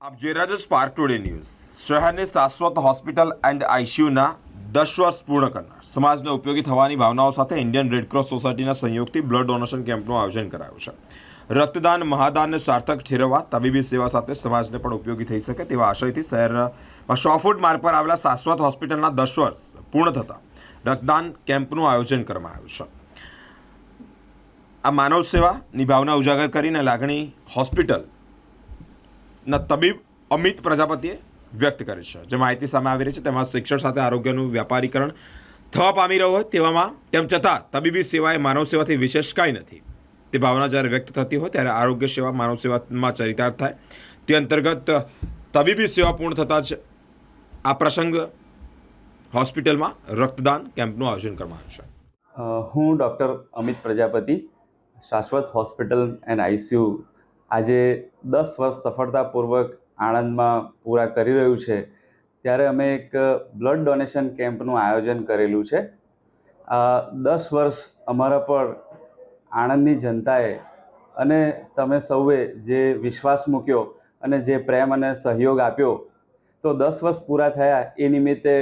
આપ જોઈ રહ્યા છો સ્પાર્ક ટુડે ન્યૂઝ શહેરની શાશ્વત હોસ્પિટલ એન્ડ આઈસીયુના દસ વર્ષ પૂર્ણ કરનાર સમાજને ઉપયોગી થવાની ભાવનાઓ સાથે ઇન્ડિયન રેડક્રોસ સોસાયટીના સંયોગથી બ્લડ ડોનેશન કેમ્પનું આયોજન કરાયું છે. રક્તદાન મહાદાનને સાર્થક ઠેરવવા તબીબી સેવા સાથે સમાજને પણ ઉપયોગી થઈ શકે તેવા આશયથી શહેરના સો ફૂટ માર્ગ પર આવેલા શાશ્વત હોસ્પિટલના દસ વર્ષ પૂર્ણ થતાં રક્તદાન કેમ્પનું આયોજન કરવામાં આવ્યું છે. આ માનવ સેવાની ભાવના ઉજાગર કરીને લાગણી હોસ્પિટલ ના, તબીબ અમિત પ્રજાપતિએ વ્યક્ત કરી છે. જે માહિતી સામે આવી રહી છે, તેમાં શિક્ષણ સાથે આરોગ્યનું વ્યાપારીકરણ થવા પામી રહ્યો હોય તેવામાં, તેમ છતાં, તબીબી સેવા એ માનવ સેવાથી વિશેષ કાંઈ નથી. તે ભાવના જ્યારે વ્યક્ત થતી હોય, ત્યારે આરોગ્ય સેવા માનવ સેવામાં ચરિતાર્થ થાય. તે અંતર્ગત, તબીબી સેવા પૂર્ણ થતાં જ આ પ્રસંગ હોસ્પિટલમાં રક્તદાન કેમ્પનું આયોજન કરવામાં આવ્યું છે. હું ડૉક્ટર અમિત પ્રજાપતિ, શાશ્વત હોસ્પિટલ એન્ડ આઈસીયુ આજે દસ વર્ષ સફળતાપૂર્વક આણંદમાં પૂરા કરી રહ્યું છે, ત્યારે અમે એક બ્લડ ડોનેશન કેમ્પનું આયોજન કરેલું છે. દસ વર્ષ અમારા પર આણંદની જનતાએ અને તમે સૌએ જે વિશ્વાસ મૂક્યો અને જે પ્રેમ અને સહયોગ આપ્યો, તો દસ વર્ષ પૂરા થયા એ નિમિત્તે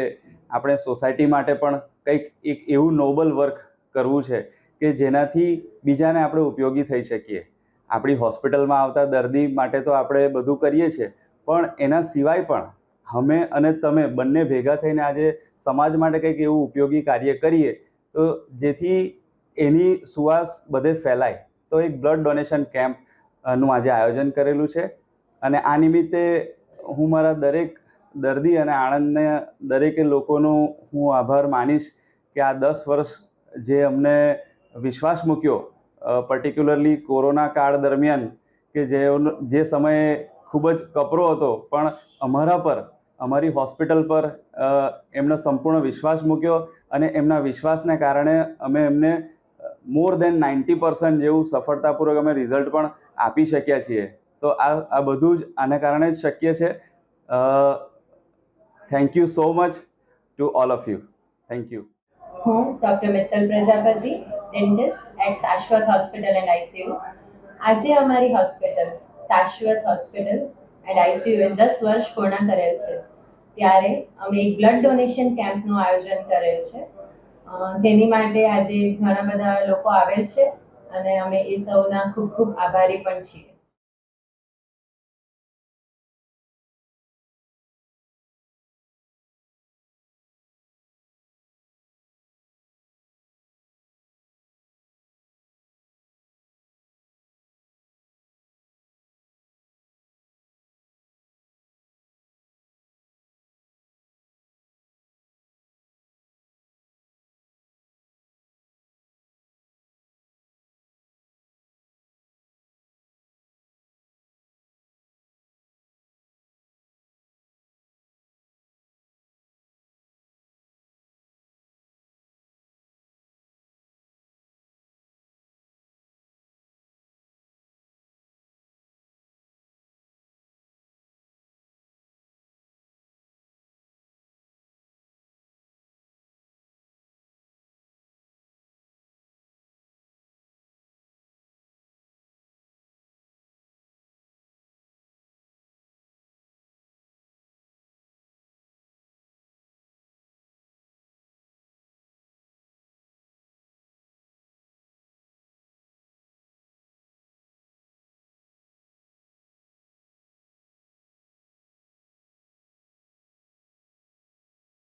આપણે સોસાયટી માટે પણ કંઈક એક એવું નોબલ વર્ક કરવું છે કે જેનાથી બીજાને આપણે ઉપયોગી થઈ શકીએ. આપણી હોસ્પિટલમાં આવતા દર્દી માટે તો આપણે બધું કરીએ છીએ. પણ એના સિવાય પણ અમે અને તમે બંને ભેગા થઈને આજે સમાજ માટે કંઈક એવું ઉપયોગી કાર્ય કરીએ, તો જેથી એની સુવાસ બધે ફેલાય. તો એક બ્લડ ડોનેશન કેમ્પનું આજે આયોજન કરેલું છે. અને આ નિમિત્તે હું મારા દરેક દર્દી અને આણંદને દરેકે લોકોનો હું આભાર માનીશ કે આ દસ વર્ષ જે અમને વિશ્વાસ મૂક્યો પર્ટિક્યુલરલી કોરોના કાળ દરમિયાન કે જે જે સમયે ખૂબ જ કપરો હતો, પણ અમારા પર, અમારી હોસ્પિટલ પર એમનો સંપૂર્ણ વિશ્વાસ મૂક્યો અને એમના વિશ્વાસને કારણે અમે એમને મોર દેન નાઇન્ટી પર્સન્ટ જેવું સફળતાપૂર્વક અમે રિઝલ્ટ પણ આપી શક્યા છીએ. તો આ આ બધું જ આના કારણે જ શક્ય છે. Thank you so much to all of you thank you હું doctor Mittal Prajapati dentist at Shashwat hospital and ICU આજે અમારી હોસ્પિટલ શાશ્વત હોસ્પિટલ એન્ડ આઈસીયુએ દસ વર્ષ પૂર્ણ કરેલ છે. ત્યારે અમે એક બ્લડ ડોનેશન કેમ્પનું આયોજન કરેલ છે. જેની માટે આજે ઘણા બધા લોકો આવેલ છે અને અમે એ સૌના ખૂબ ખૂબ આભારી પણ છીએ.